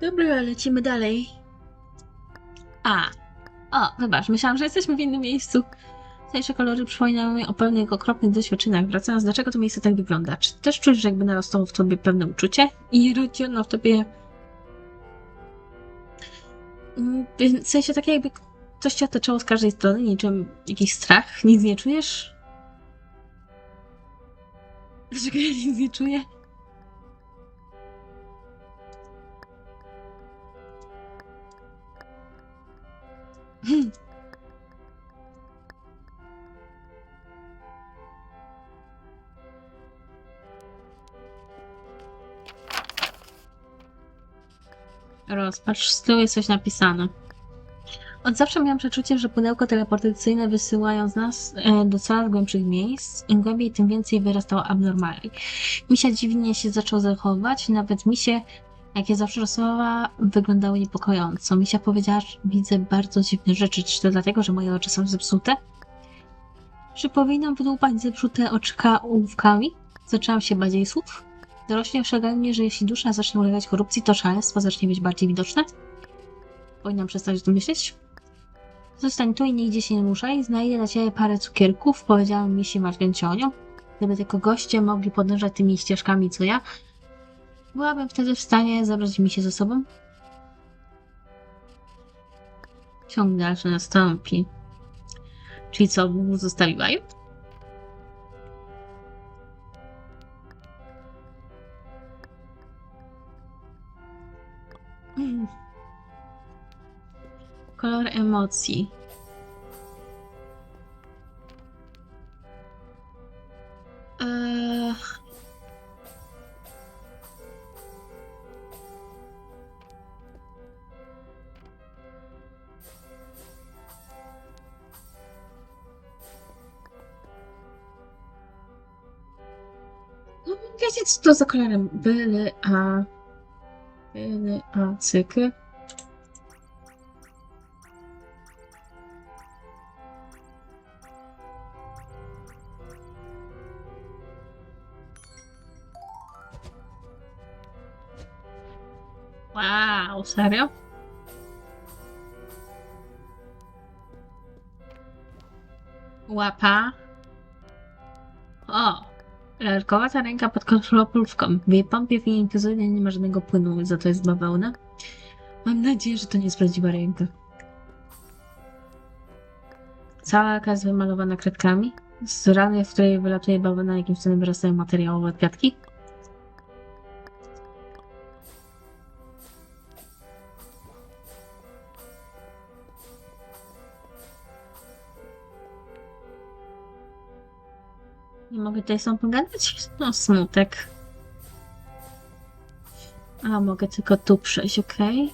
Dobra, lecimy dalej. A. O, wybacz, myślałam, że jesteśmy w innym miejscu. Tajsze kolory przypominają mi o pewnych okropnych doświadczeniach. Wracając, dlaczego to miejsce tak wygląda? Czy też czujesz, że jakby narastało w tobie pewne uczucie? I rodzono w tobie... Mm, W sensie tak jakby coś cię otaczało z każdej strony, niczym jakiś strach? Nic nie czujesz? Dlaczego ja nic nie czuję? Rozpatrz, z tyłu jest coś napisane. Od zawsze miałam przeczucie, że pudełko teleportacyjne wysyłają z nas e, do coraz głębszych miejsc. Im głębiej, tym więcej wyrastało abnormalnie. Misia dziwnie się zaczął zachować, nawet misie, jak je zawsze rozsłała, wyglądały niepokojąco. Misia powiedziała, że widzę bardzo dziwne rzeczy. Czy to dlatego, że moje oczy są zepsute? Czy powinnam wydłupać zepsute oczka ołówkami? Zaczęłam się bardziej słów. Dorośli ostrzegają mnie, że jeśli dusza zacznie ulegać korupcji, to szaleństwo zacznie być bardziej widoczne. Powinnam przestać o tym myśleć? Zostań tu i nigdzie się nie ruszaj. Znajdę dla ciebie parę cukierków, powiedziałam mi się martwiąc. Gdyby tylko goście mogli podążać tymi ścieżkami co ja, byłabym wtedy w stanie zabrać mi się ze sobą. Ciąg dalszy nastąpi. Czyli co, Bóg zostawiła ją? Mm. Kolor emocji. Wiecie, co to za kolorem? Byle, a... Byle, a, cykl. Wow, serio? Łapa. O, lalkowata ręka pod kontrolą W jej pompie w jej infuzyjnie nie ma żadnego płynu, za to jest bawełna. Mam nadzieję, że to nie jest prawdziwa ręka. Cała lalka jest wymalowana kredkami. Z rany, w której wylatuje bawełna, jakimś cudem wyrastają materiałowe kwiatki. Nie mogę tutaj sam pogadać? No, smutek. A, mogę tylko tu przejść, okej.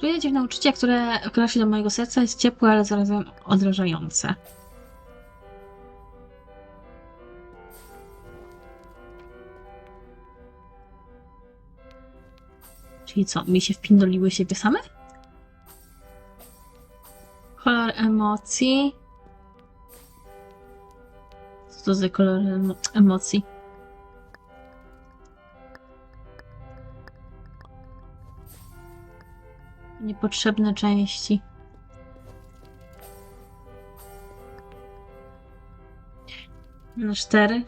Czuję dziwne uczucie, które kroczy do mojego serca. Jest ciepłe, ale zarazem odrażające. Czyli co, mi się wpindoliły siebie same? Kolor emocji. Co to za kolor emo emocji? Niepotrzebne części. Na cztery.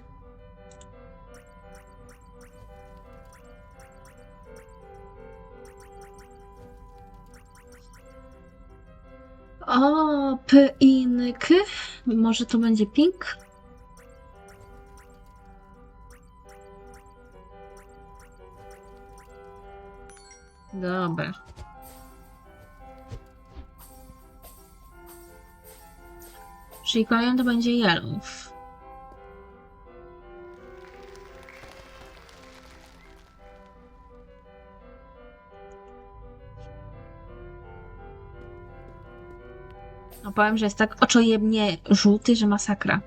O, pyink. Może to będzie pink? Dobra. Czyli kolejny to będzie yellow. Powiem, że jest tak oczojebnie żółty, że masakra.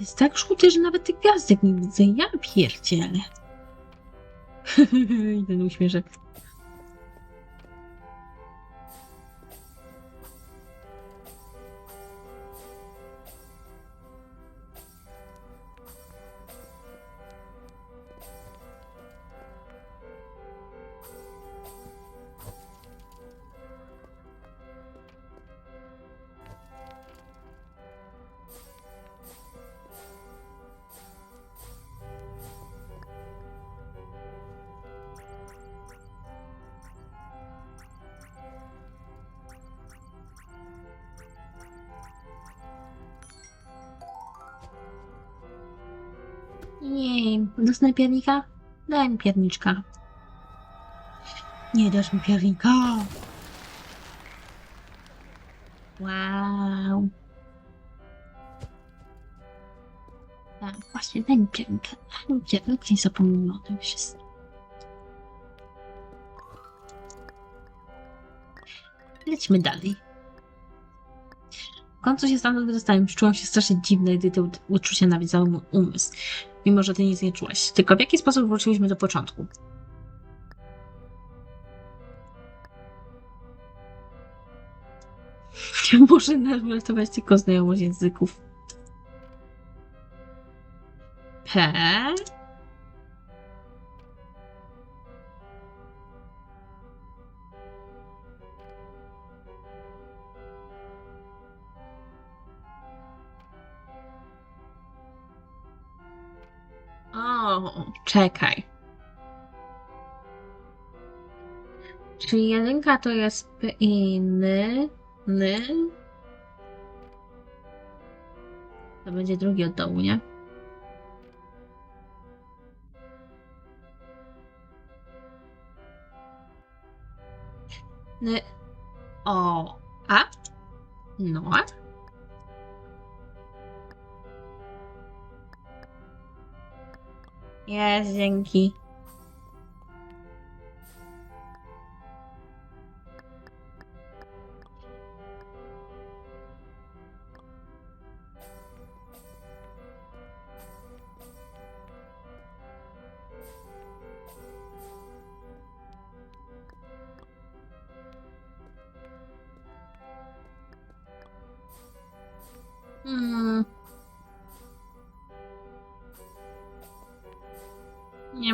Jest tak żółty, że nawet tych gwiazdek nie widzę. Ja pierdzielę. Ten uśmieszek. Dostanę piernika? Daj mi pierniczka. Nie dasz mi piernika. Wow. Tak, właśnie, daj mi piernika. Daj nie zapomnij o tym wszystkim. Lećmy dalej. W końcu się stamtąd wydostałem. Czułam się strasznie dziwne, gdy te uczucia nawiedzały mój umysł. Mimo, że ty nic nie czułeś. Tylko w jaki sposób wróciliśmy do początku? Może naratować tylko znajomość języków. P? Czekaj. Czyli jedynka to jest p i ny. To będzie drugi od dołu, nie? Ny, o, a? No? Jest, dzięki.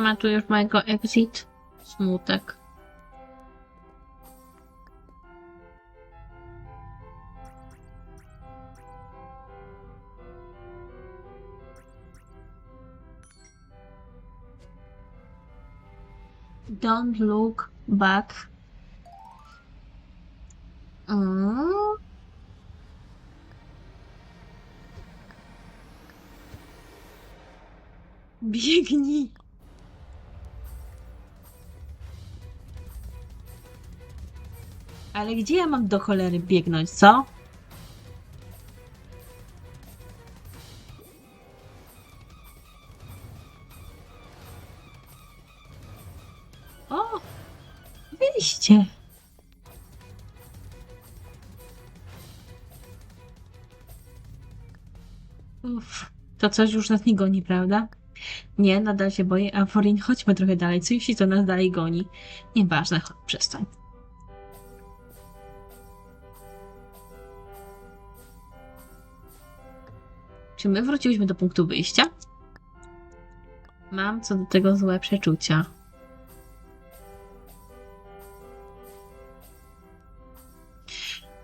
Ma tu już mojego exit. Smutek. Don't look back. Mm. Biegnij. Ale gdzie ja mam do cholery biegnąć, co? O! Wyjście! Uff, to coś już nas nie goni, prawda? Nie, nadal się boję. A Forin, chodźmy trochę dalej. Co jeśli to nas dalej goni? Nieważne, chodź, przestań. Czy my wróciłyśmy do punktu wyjścia? Mam co do tego złe przeczucia.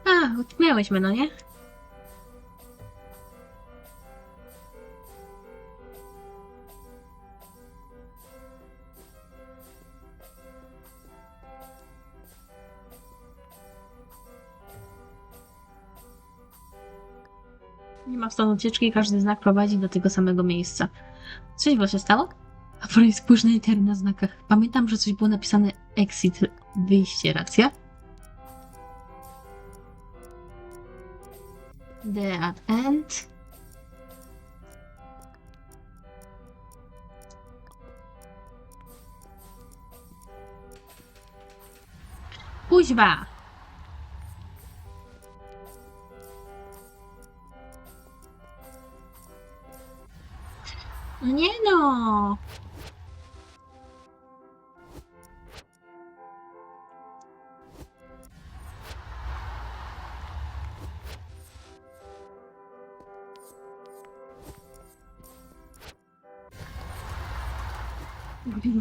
A, miałyśmy, no nie? Nie ma stąd ucieczki, każdy znak prowadzi do tego samego miejsca. Coś się stało? A poraj spójrz na litery na znakach. Pamiętam, że coś było napisane exit, wyjście, racja? The end. Kuźwa! No nie no!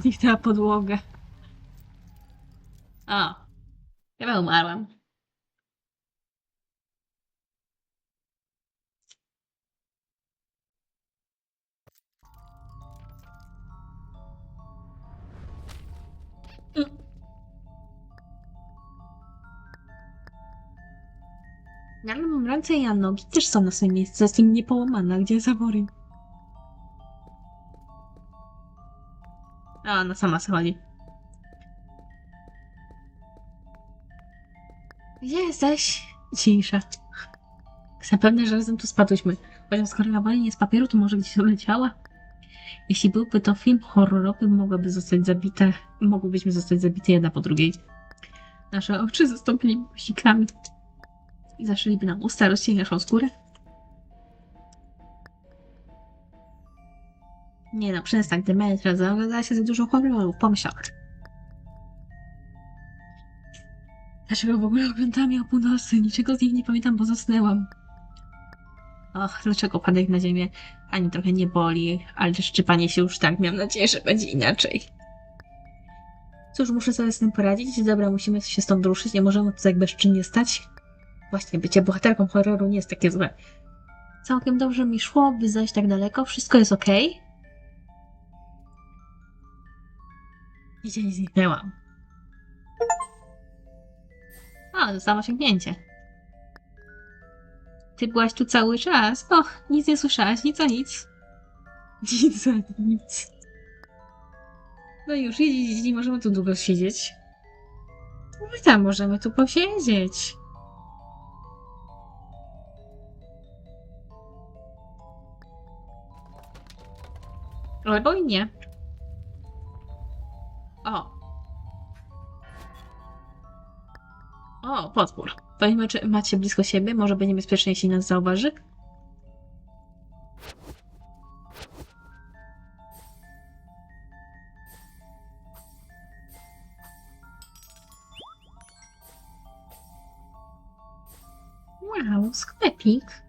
Zniknęła podłogę. Mam ręce i ja nogi też są na swoim miejscu. Jestem niepołamana. Gdzie jest Amory? A, ona sama se chodzi. Gdzie jesteś? Cisza. Pewna, że razem tu spadłyśmy. Chociaż skoro nie z papieru, to może gdzieś odleciała? Jeśli byłby to film horrorowy, mogłaby zostać zabita, mogłybyśmy zostać zabite jedna po drugiej. Nasze oczy zastąpili siklami i zaszyliby nam usta, rozcięli naszą skórę. Nie no, przestań, ty metra, zaoglądała się za dużo horrorów, pomyślał. Dlaczego w ogóle oglądałam je o północy? Niczego z nich nie pamiętam, bo zasnęłam. Och, dlaczego padek na ziemię ani trochę nie boli, ale szczypanie się już tak, miałam nadzieję, że będzie inaczej. Cóż, muszę sobie z tym poradzić. Dobra, musimy się stąd ruszyć, nie możemy tu tak bezczynnie stać. Właśnie, bycie bohaterką horroru nie jest takie złe. Całkiem dobrze mi szło, by zajść tak daleko. Wszystko jest ok. Nigdzie nie zniknęłam. O, dostałam osiągnięcie. Ty byłaś tu cały czas. Och, nic nie słyszałaś, nic o nic. Nic o nic. No już, jedzieć, nie możemy tu długo siedzieć. My tam możemy tu posiedzieć. Albo i nie. O. O, potwór. Powiedzmy, czy macie blisko siebie? Może będzie bezpiecznie, jeśli nas zauważy? Wow, sklepik.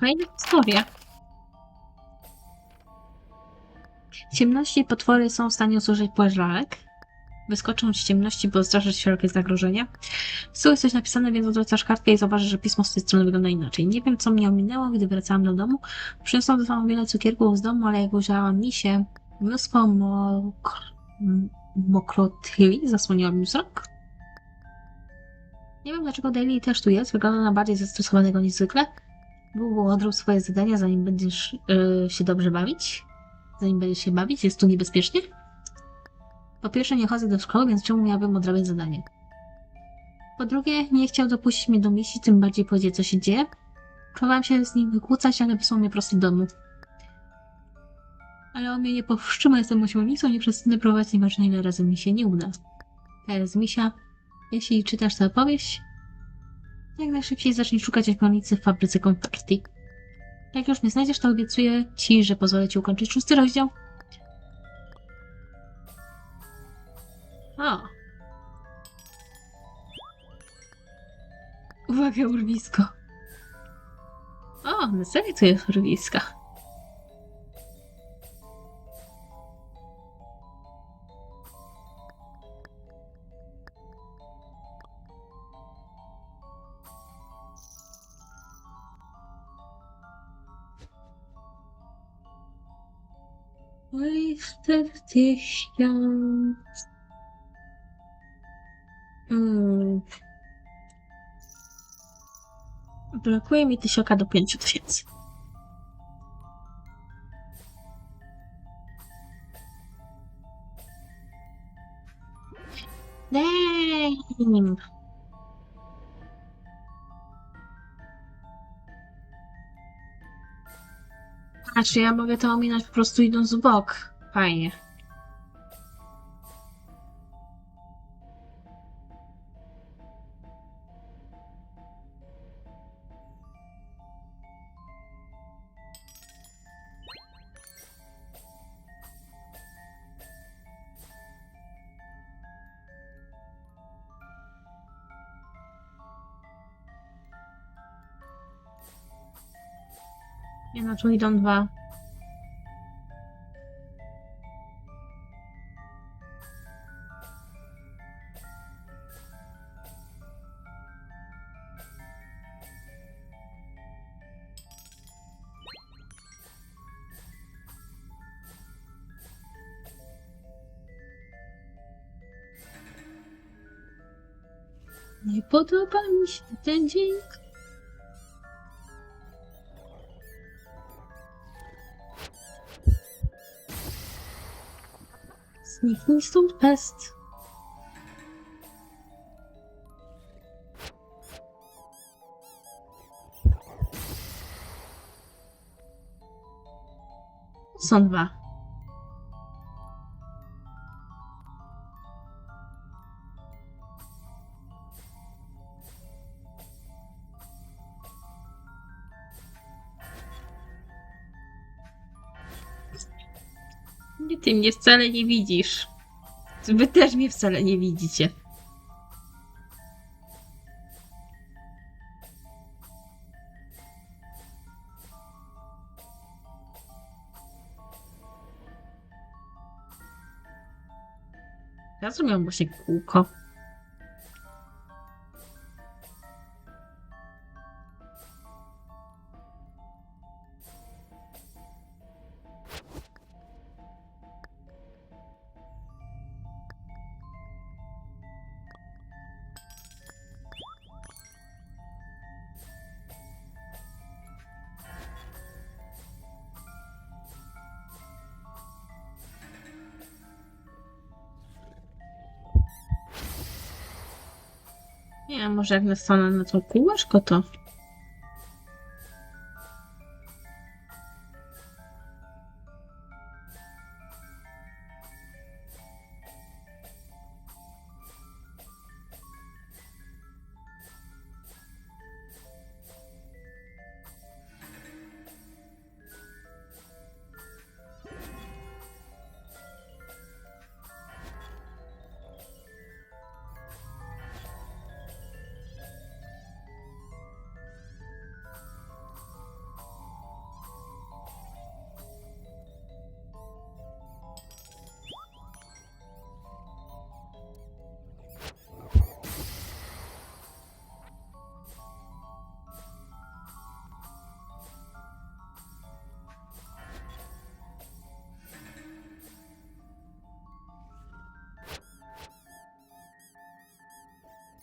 Kolejna historia. W ciemności potwory są w stanie usłyszeć lalek. Wyskoczą z ciemności, by odstraszyć wszelkie zagrożenia. Z tyłu jest coś napisane, więc odwracasz kartkę i zauważysz, że pismo z tej strony wygląda inaczej. Nie wiem, co mnie ominęło, gdy wracałam do domu. Przyniosłam ze sobą wiele cukierków z domu, ale jak ujrzałam misie, mnóstwo mok... m- mokrotyli zasłoniło mi wzrok. Nie wiem, dlaczego Daily też tu jest. Wygląda na bardziej zestresowanego niż zwykle. Długo odrobił swoje zadania, zanim będziesz yy, się dobrze bawić. Zanim będziesz się bawić, jest tu niebezpiecznie. Po pierwsze, nie chodzę do szkoły, więc czemu miałabym odrabiać zadanie? Po drugie, nie chciał dopuścić mnie do misji, tym bardziej powiedzieć, co się dzieje. Próbowałam się z nim wykłócać, ale wysłał mnie prosto do domu. Ale on mnie nie powstrzymał, jestem ośmiornicą, nie przestanę próbować, nieważne ile razy mi się nie uda. Teraz misia, jeśli czytasz tę opowieść, jak najszybciej zacznij szukać ośmiornicy w fabryce konfetti. Jak już mnie znajdziesz, to obiecuję ci, że pozwolę ci ukończyć szósty rozdział. O! Uwaga, urwisko. O, na serio tu jest urwiska. Wasted tysiąc. Mm. Brakuje mi tysiąca do pięciu tysięcy. Damn. Patrz, ja mogę to ominąć po prostu idąc w bok. Fajnie. Nie no, tu idą dwa. Podoba mi się ten dzień. Zniknij stąd pest. Są dwa. Ty mnie wcale nie widzisz. Wy też mnie wcale nie widzicie. Ja zrobiłam właśnie kółko. Nie może jak nastanę na to kółeczko, to...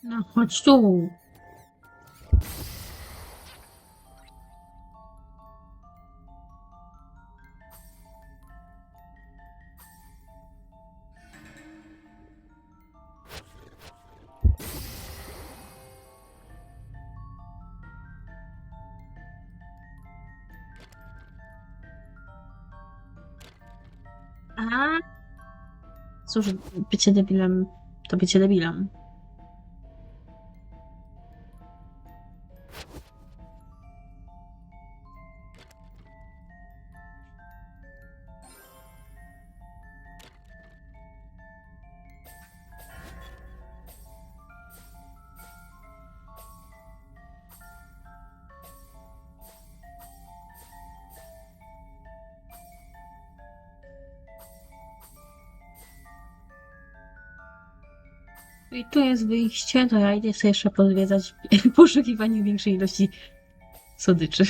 No, chodź tu. A. Cóż, bycie debilem to bycie debilem. Tu jest wyjście, to ja idę sobie jeszcze pozwiedzać poszukiwanie większej ilości słodyczy.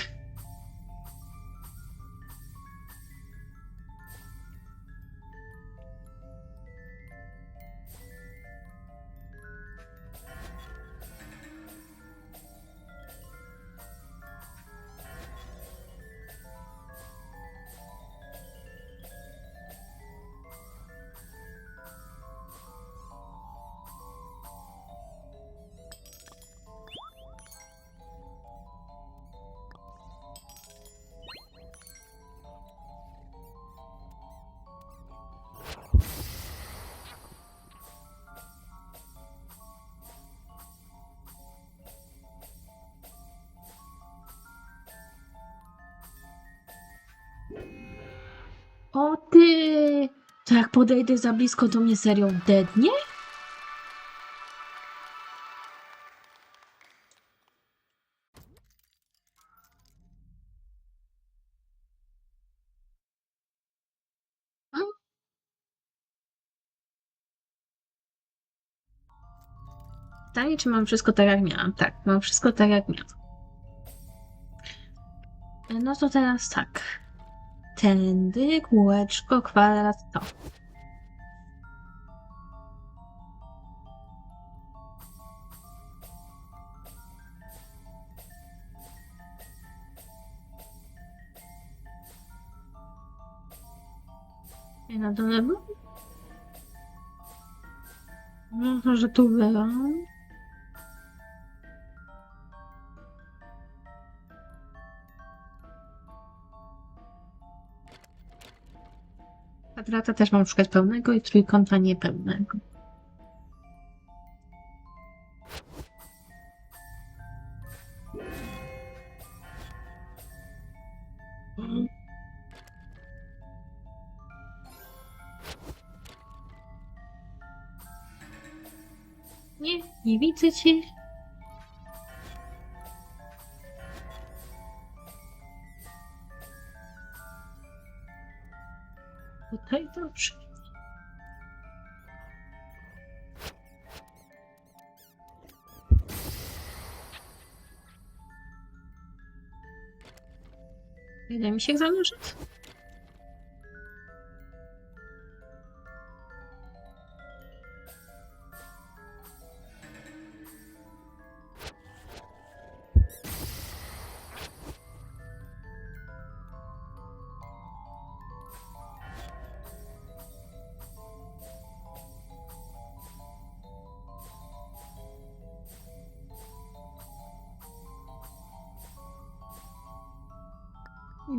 O ty! To jak podejdę za blisko, to mnie serio dednie? Pytanie, czy mam wszystko tak jak miałam? Tak, mam wszystko tak jak miałam. E, no to teraz tak. Tędy, kółeczko, kwadrat, to. I na dole? No, może tu byłam. Kwadrata też mam szukać pełnego i trójkąta niepełnego. Nie, nie widzę cię. Tutaj dobrze. Ile mi się zanurzyć?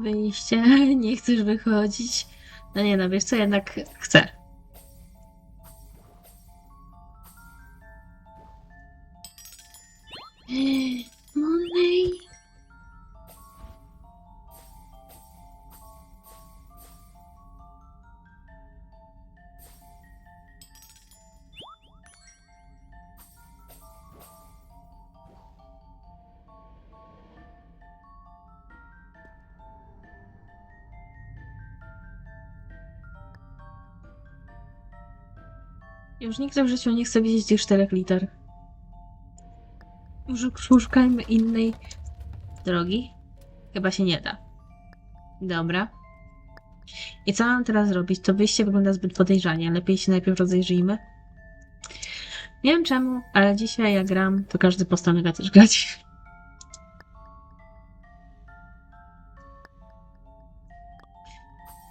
Wyjście. Nie chcesz wychodzić. No nie no, wiesz co, jednak chcę. Już nigdy w życiu nie chcę widzieć tych czterech liter. Już szukajmy innej drogi. Chyba się nie da. Dobra. I co mam teraz zrobić? To wyjście wygląda zbyt podejrzanie. Lepiej się najpierw rozejrzyjmy. Nie wiem czemu, ale dzisiaj jak gram, to każdy postanawia też grać.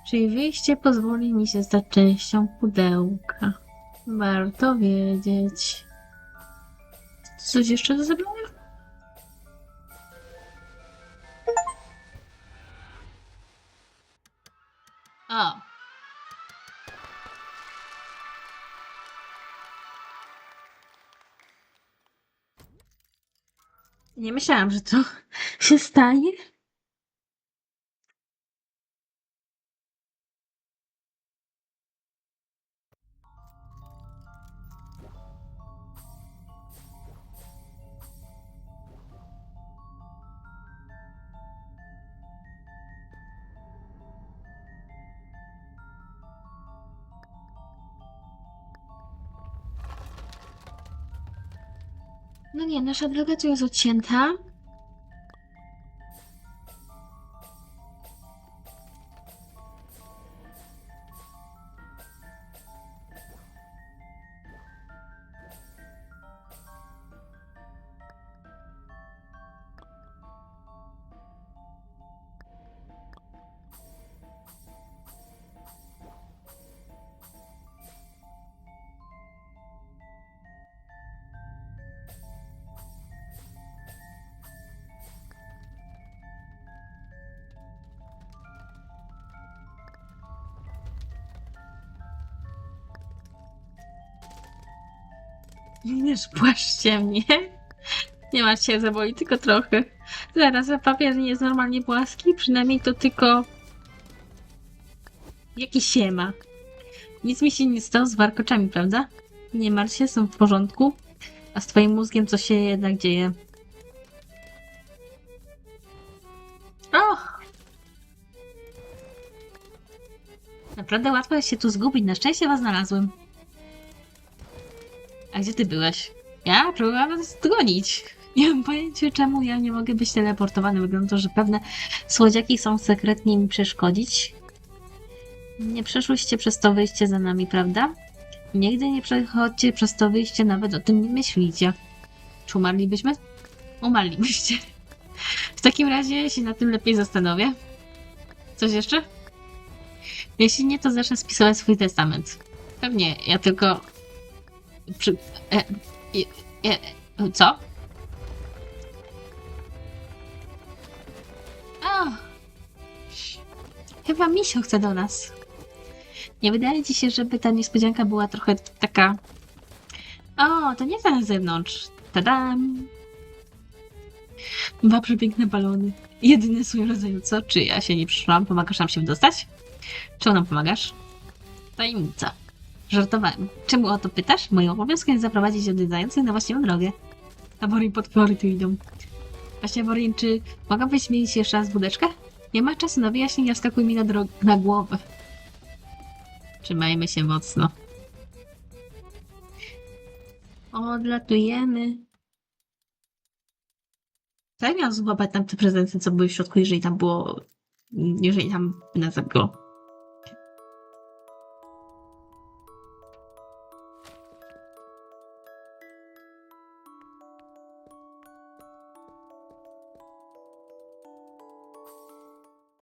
Czyli wyjście pozwoli mi się stać częścią pudełka. Warto wiedzieć. Coś jeszcze do zebrania? O. Nie myślałam, że to się stanie. No nie, nasza droga tu jest odcięta. Nie spłaszcie mnie. Nie masz się zaboli, tylko trochę. Zaraz, a papier nie jest normalnie płaski? Przynajmniej to tylko... Jaki siema. Nic mi się nie stało z warkoczami, prawda? Nie martw się, są w porządku. A z twoim mózgiem coś się jednak dzieje. Och! Naprawdę łatwo jest się tu zgubić. Na szczęście was znalazłem. A gdzie ty byłeś? Ja próbowałam nas. Nie mam pojęcia, czemu ja nie mogę być teleportowany. Wygląda to, że pewne słodziaki są sekretnie mi przeszkodzić. Nie przeszłyście przez to wyjście za nami, prawda? Nigdy nie przechodźcie przez to wyjście, nawet o tym nie myślicie. Czy umarlibyśmy? Umarlibyście. W takim razie się na tym lepiej zastanowię. Coś jeszcze? Jeśli nie, to zacznę spisywać swój testament. Pewnie, ja tylko... Przy... E, e, e, co? O! Chyba misio chce do nas. Nie wydaje ci się, żeby ta niespodzianka była trochę taka... O, to nie ta na zewnątrz. Tadam! Dwa przepiękne balony. Jedyny swoim rodzaju, co? Czy ja się nie przyszłam? Pomagasz nam się wydostać? Czemu nam pomagasz? Tajemnica. Żartowałem. Czemu o to pytasz? Moim obowiązkiem jest zaprowadzić odwiedzających na właściwą drogę. A Borin potwory tu idą. Właśnie, Borin, czy mogłabyś zmienić jeszcze raz wódeczkę? Nie ma czasu na wyjaśnienia, wskakuj mi na, na głowę. Trzymajmy się mocno. Odlatujemy. Miałam złapać tam te prezenty, co były w środku, jeżeli tam było... Jeżeli tam na było.